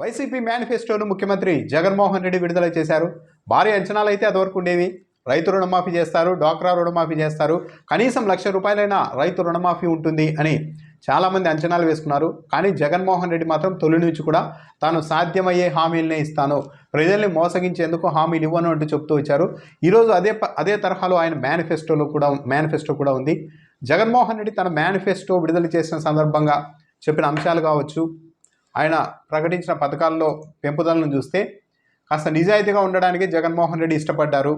YCP మేనిఫెస్టోను ముఖ్యమంత్రి జగన్మోహన్ రెడ్డి విడుదల చేశారు. భారీ అంచనాలు అయితే అదివరకు ఉండేవి. రైతు రుణమాఫీ చేస్తారు డ్వాక్రా రుణమాఫీ చేస్తారు. కనీసం లక్ష రూపాయలైనా రైతు రుణమాఫీ ఉంటుంది అని చాలామంది అంచనాలు వేసుకున్నారు. కానీ జగన్మోహన్ రెడ్డి మాత్రం తొలి నుంచి కూడా తాను సాధ్యమయ్యే హామీలనే ఇస్తాను. ప్రజల్ని మోసగించేందుకు హామీలు ఇవ్వను అంటూ చెప్తూ వచ్చారు. ఈరోజు అదే అదే తరహాలో ఆయన మేనిఫెస్టోలో కూడా మేనిఫెస్టో కూడా ఉంది. జగన్మోహన్ రెడ్డి తన మేనిఫెస్టో విడుదల చేసిన సందర్భంగా చెప్పిన అంశాలు కావచ్చు ఆయన ప్రకటించిన పథకాల్లో పెంపుదలను చూస్తే కాస్త నిజాయితీగా ఉండడానికి జగన్మోహన్ రెడ్డి ఇష్టపడ్డారు.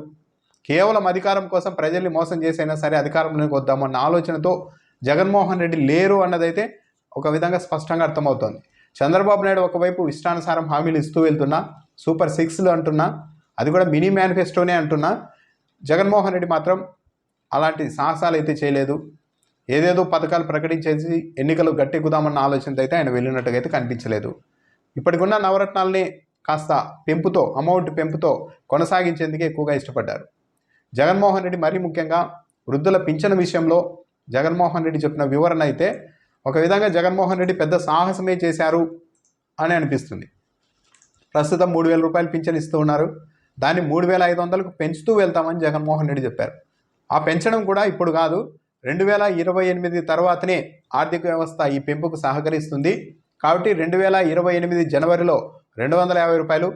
కేవలం అధికారం కోసం ప్రజల్ని మోసం చేసైనా సరే అధికారంలోకి వద్దామన్న ఆలోచనతో జగన్మోహన్ రెడ్డి లేరు అన్నదైతే ఒక విధంగా స్పష్టంగా అర్థమవుతోంది. చంద్రబాబు నాయుడు ఒకవైపు ఇష్టానుసారం హామీలు ఇస్తూ వెళ్తున్నా సూపర్ సిక్స్లు అంటున్నా అది కూడా మినీ మేనిఫెస్టోనే అంటున్నా జగన్మోహన్ రెడ్డి మాత్రం అలాంటి సాహసాలు అయితే చేయలేదు. ఏదేదో పథకాలు ప్రకటించేసి ఎన్నికలు గట్టెక్కుదామన్న ఆలోచనతో అయితే ఆయన వెళ్ళినట్టుగా అయితే కనిపించలేదు. ఇప్పటికున్న నవరత్నాల్ని కాస్త పెంపుతో అమౌంట్ పెంపుతో కొనసాగించేందుకే ఎక్కువగా ఇష్టపడ్డారు. జగన్మోహన్ రెడ్డి మరీ ముఖ్యంగా వృద్ధుల పింఛన్ విషయంలో జగన్మోహన్ రెడ్డి చెప్పిన వివరణ అయితే ఒక విధంగా జగన్మోహన్ రెడ్డి పెద్ద సాహసమే చేశారు అని అనిపిస్తుంది. ప్రస్తుతం మూడు వేల రూపాయలు పింఛన్ ఇస్తూ ఉన్నారు. దాన్ని మూడు వేల ఐదు వందలకు పెంచుతూ వెళ్తామని జగన్మోహన్ రెడ్డి చెప్పారు. ఆ పెంచడం కూడా ఇప్పుడు కాదు. రెండు వేల ఇరవై ఎనిమిది తర్వాతనే ఆర్థిక వ్యవస్థ ఈ పెంపుకు సహకరిస్తుంది. కాబట్టి రెండు వేల ఇరవై ఎనిమిది జనవరిలో రెండు వందల యాభై రూపాయలు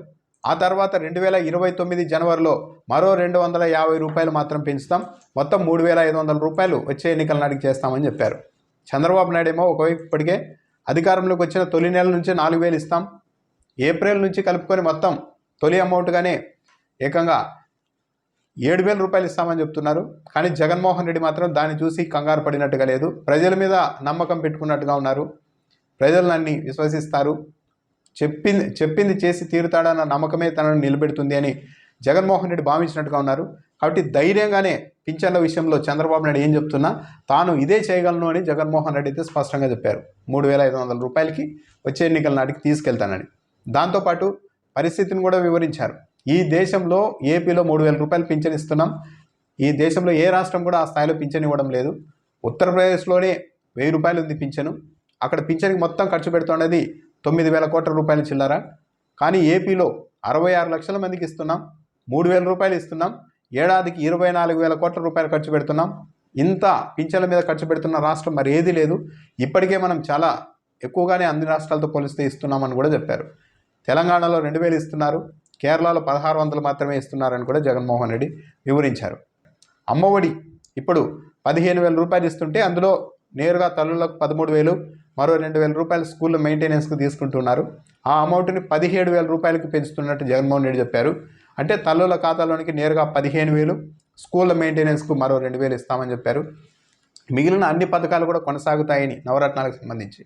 ఆ తర్వాత రెండు వేల ఇరవై తొమ్మిది జనవరిలో మరో రెండు వందల యాభై రూపాయలు మాత్రం పెంచుతాం. మొత్తం మూడు వేల ఐదు వందల రూపాయలు వచ్చే ఎన్నికల నాటికి చేస్తామని చెప్పారు. చంద్రబాబు నాయుడు ఏమో ఒకవైపు ఇప్పటికే అధికారంలోకి వచ్చిన తొలి నెల నుంచి నాలుగు వేలు ఇస్తాం. ఏప్రిల్ నుంచి కలుపుకొని మొత్తం తొలి అమౌంట్గానే ఏకంగా ఏడు వేల రూపాయలు ఇస్తామని చెప్తున్నారు. కానీ జగన్మోహన్ రెడ్డి మాత్రం దాన్ని చూసి కంగారు పడినట్టుగా లేదు. ప్రజల మీద నమ్మకం పెట్టుకున్నట్టుగా ఉన్నారు. ప్రజలు నన్ను విశ్వసిస్తారు. చెప్పింది చెప్పింది చేసి తీరుతాడన్న నమ్మకమే తనను నిలబెడుతుంది అని జగన్మోహన్ రెడ్డి భావించినట్టుగా ఉన్నారు. కాబట్టి ధైర్యంగానే పింఛన్ల విషయంలో చంద్రబాబు నాయుడు ఏం చెప్తున్నా తాను ఇదే చేయగలను అని జగన్మోహన్ రెడ్డి అయితే స్పష్టంగా చెప్పారు. మూడు వేల ఐదు వందల రూపాయలకి వచ్చే ఎన్నికల నాటికి తీసుకెళ్తానని. దాంతోపాటు పరిస్థితిని కూడా వివరించారు. ఈ దేశంలో ఏపీలో మూడు వేల రూపాయలు పింఛన్ ఇస్తున్నాం. ఈ దేశంలో ఏ రాష్ట్రం కూడా ఆ స్థాయిలో పింఛన్ ఇవ్వడం లేదు. ఉత్తరప్రదేశ్లోనే వెయ్యి రూపాయలు ఉంది పింఛను. అక్కడ పింఛన్కి మొత్తం ఖర్చు పెడుతున్నది తొమ్మిది వేల కోట్ల రూపాయల చిల్లర. కానీ ఏపీలో అరవై ఆరు లక్షల మందికి ఇస్తున్నాం. మూడు వేల రూపాయలు ఇస్తున్నాం. ఏడాదికి ఇరవై నాలుగు వేల కోట్ల రూపాయలు ఖర్చు పెడుతున్నాం. ఇంత పింఛన్ల మీద ఖర్చు పెడుతున్న రాష్ట్రం మరి ఏది లేదు. ఇప్పటికే మనం చాలా ఎక్కువగానే అన్ని రాష్ట్రాలతో పోలిస్తే ఇస్తున్నామని కూడా చెప్పారు. తెలంగాణలో రెండు వేలు ఇస్తున్నారు. కేరళలో పదహారు వందలు మాత్రమే ఇస్తున్నారని కూడా జగన్మోహన్ రెడ్డి వివరించారు. అమ్మఒడి ఇప్పుడు పదిహేను వేల రూపాయలు ఇస్తుంటే అందులో నేరుగా తల్లులకు పదమూడు వేలు మరో రెండు వేల రూపాయలు స్కూల్లో మెయింటెనెన్స్కి తీసుకుంటున్నారు. ఆ అమౌంట్ని పదిహేడు వేల రూపాయలకి పెంచుతున్నట్టు జగన్మోహన్ రెడ్డి చెప్పారు. అంటే తల్లుల ఖాతాలోనికి నేరుగా పదిహేను వేలు స్కూళ్ళ మెయింటెనెన్స్కు మరో రెండు వేలు ఇస్తామని చెప్పారు. మిగిలిన అన్ని పథకాలు కూడా కొనసాగుతాయని నవరత్నాలకు సంబంధించి.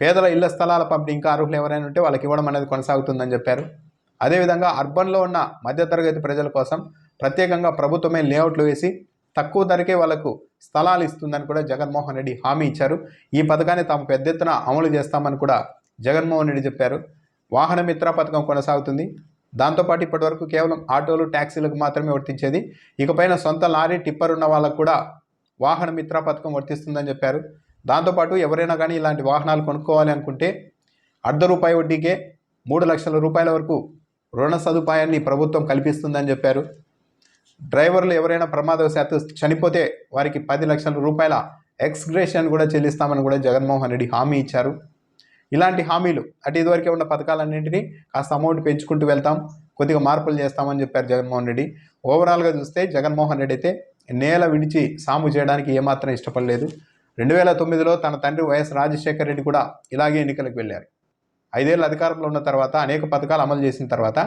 పేదల ఇళ్ళ స్థలాల పంపిణీ ఇంకా అర్హులు ఎవరైనా ఉంటే వాళ్ళకి ఇవ్వడం అనేది కొనసాగుతుందని చెప్పారు. అదేవిధంగా అర్బన్లో ఉన్న మధ్యతరగతి ప్రజల కోసం ప్రత్యేకంగా ప్రభుత్వమే లేఅవుట్లు వేసి తక్కువ ధరకే వాళ్ళకు స్థలాలు ఇస్తుందని కూడా జగన్మోహన్ రెడ్డి హామీ ఇచ్చారు. ఈ పథకాన్ని తాము పెద్ద ఎత్తున అమలు చేస్తామని కూడా జగన్మోహన్ రెడ్డి చెప్పారు. వాహన మిత్ర పథకం కొనసాగుతుంది. దాంతోపాటు ఇప్పటివరకు కేవలం ఆటోలు ట్యాక్సీలకు మాత్రమే వర్తించేది. ఇకపైన సొంత లారీ టిప్పర్ ఉన్న వాళ్ళకు కూడా వాహన మిత్ర పథకం వర్తిస్తుందని చెప్పారు. దాంతోపాటు ఎవరైనా కానీ ఇలాంటి వాహనాలు కొనుక్కోవాలి అనుకుంటే అర్ధ రూపాయి వడ్డీకే మూడు లక్షల రూపాయల వరకు రుణ సదుపాయాన్ని ప్రభుత్వం కల్పిస్తుందని చెప్పారు. డ్రైవర్లు ఎవరైనా ప్రమాదవశాత్తు చనిపోతే వారికి పది లక్షల రూపాయల ఎక్స్గ్రేషన్ కూడా చెల్లిస్తామని కూడా జగన్మోహన్ రెడ్డి హామీ ఇచ్చారు. ఇలాంటి హామీలు అటు ఇదివరకే ఉన్న పథకాలన్నింటినీ కాస్త అమౌంట్ పెంచుకుంటూ వెళ్తాం కొద్దిగా మార్పులు చేస్తామని చెప్పారు జగన్మోహన్ రెడ్డి. ఓవరాల్గా చూస్తే జగన్మోహన్ రెడ్డి అయితే నేల విడిచి సాము చేయడానికి ఏమాత్రం ఇష్టపడలేదు. రెండు వేల తొమ్మిదిలో తన తండ్రి వైఎస్ రాజశేఖర రెడ్డి కూడా ఇలాగే ఎన్నికలకు వెళ్ళారు. ఐదేళ్ళు అధికారంలో ఉన్న తర్వాత అనేక పథకాలు అమలు చేసిన తర్వాత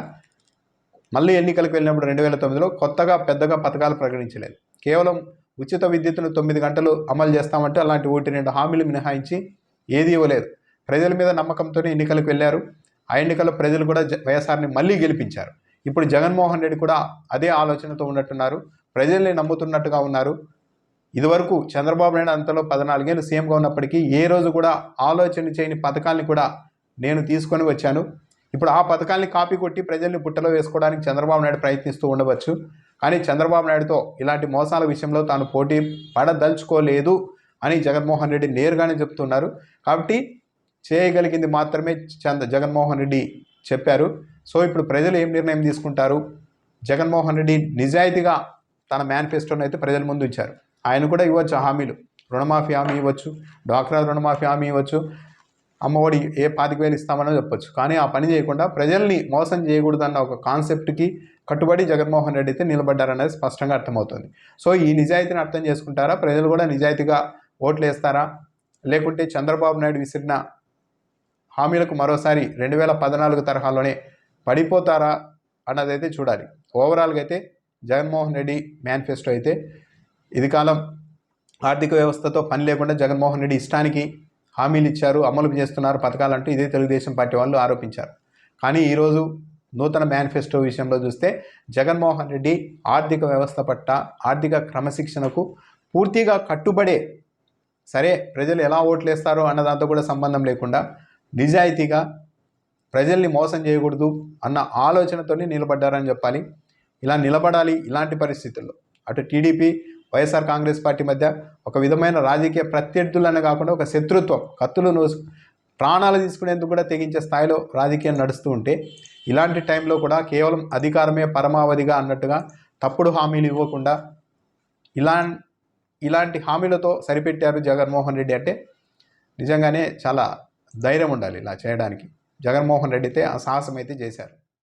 మళ్ళీ ఎన్నికలకు వెళ్ళినప్పుడు రెండు వేల తొమ్మిదిలో కొత్తగా పెద్దగా పథకాలు ప్రకటించలేదు. కేవలం ఉచిత విద్యుత్తును తొమ్మిది గంటలు అమలు చేస్తామంటే అలాంటి ఒకటి రెండు హామీలు మినహాయించి ఏది ఇవ్వలేదు. ప్రజల మీద నమ్మకంతోనే ఎన్నికలకు వెళ్ళారు. ఆ ఎన్నికల్లో ప్రజలు కూడా జ- వైఎస్ఆర్ని మళ్ళీ గెలిపించారు. ఇప్పుడు జగన్మోహన్ రెడ్డి కూడా అదే ఆలోచనతో ఉన్నట్టున్నారు. ప్రజల్ని నమ్ముతున్నట్టుగా ఉన్నారు. ఇదివరకు చంద్రబాబు నాయుడు అంతలో పద్నాలుగేళ్ళు సీఎంగా ఉన్నప్పటికీ ఏ రోజు కూడా ఆలోచన చేయని పథకాల్ని కూడా నేను తీసుకొని వచ్చాను. ఇప్పుడు ఆ పథకాల్ని కాపీ కొట్టి ప్రజల్ని బుట్టలో వేసుకోవడానికి చంద్రబాబు నాయుడు ప్రయత్నిస్తూ ఉండవచ్చు. కానీ చంద్రబాబు నాయుడుతో ఇలాంటి మోసాల విషయంలో తాను పోటీ పడదలుచుకోలేదు అని జగన్మోహన్ రెడ్డి నేరుగానే చెప్తున్నారు. కాబట్టి చేయగలిగింది మాత్రమే చంద్ర జగన్మోహన్ రెడ్డి చెప్పారు. సో ఇప్పుడు ప్రజలు ఏం నిర్ణయం తీసుకుంటారు? జగన్మోహన్ రెడ్డి నిజాయితీగా తన మేనిఫెస్టోను అయితే ప్రజల ముందు ఇచ్చారు ఆయన కూడా ఇవ్వచ్చు హామీలు. రుణమాఫీ హామీ ఇవ్వచ్చు. డ్వాక్రా రుణమాఫీ హామీ ఇవ్వచ్చు. అమ్మఒడి ఏ పాతిక వేలు ఇస్తామనో చెప్పొచ్చు. కానీ ఆ పని చేయకుండా ప్రజల్ని మోసం చేయకూడదన్న ఒక కాన్సెప్ట్కి కట్టుబడి జగన్మోహన్ రెడ్డి అయితే నిలబడ్డారనేది స్పష్టంగా అర్థమవుతుంది. సో ఈ నిజాయితీని అర్థం చేసుకుంటారా? ప్రజలు కూడా నిజాయితీగా ఓట్లు వేస్తారా? లేకుంటే చంద్రబాబు నాయుడు విసిరిన హామీలకు మరోసారి రెండు వేల పద్నాలుగు తరహాలోనే పడిపోతారా అన్నదైతే చూడాలి. ఓవరాల్గా అయితే జగన్మోహన్ రెడ్డి మేనిఫెస్టో అయితే ఇది కాలం ఆర్థిక వ్యవస్థతో పని లేకుండా జగన్మోహన్ రెడ్డి ఇష్టానికి హామీలు ఇచ్చారు అమలు చేస్తున్నారు పథకాలంటూ ఇదే తెలుగుదేశం పార్టీ వాళ్ళు ఆరోపించారు. కానీ ఈరోజు నూతన మేనిఫెస్టో విషయంలో చూస్తే జగన్మోహన్ రెడ్డి ఆర్థిక వ్యవస్థ పట్ల ఆర్థిక క్రమశిక్షణకు పూర్తిగా కట్టుబడే సరే ప్రజలు ఎలా ఓట్లేస్తారో అన్న దాంతో కూడా సంబంధం లేకుండా నిజాయితీగా ప్రజల్ని మోసం చేయకూడదు అన్న ఆలోచనతోనే నిలబడ్డారని చెప్పాలి. ఇలా నిలబడాలి ఇలాంటి పరిస్థితుల్లో. అటు టీడీపీ వైఎస్ఆర్ కాంగ్రెస్ పార్టీ మధ్య ఒక విధమైన రాజకీయ ప్రత్యర్థులనే కాకుండా ఒక శత్రుత్వం కత్తులు ప్రాణాలు తీసుకునేందుకు కూడా తెగించే స్థాయిలో రాజకీయం నడుస్తూ ఉంటే ఇలాంటి టైంలో కూడా కేవలం అధికారమే పరమావధిగా అన్నట్టుగా తప్పుడు హామీలు ఇవ్వకుండా ఇలా ఇలాంటి హామీలతో సరిపెట్టారు జగన్మోహన్ రెడ్డి అంటే నిజంగానే చాలా ధైర్యం ఉండాలి ఇలా చేయడానికి. జగన్మోహన్ రెడ్డి అయితే ఆ సాహసం అయితే చేశారు.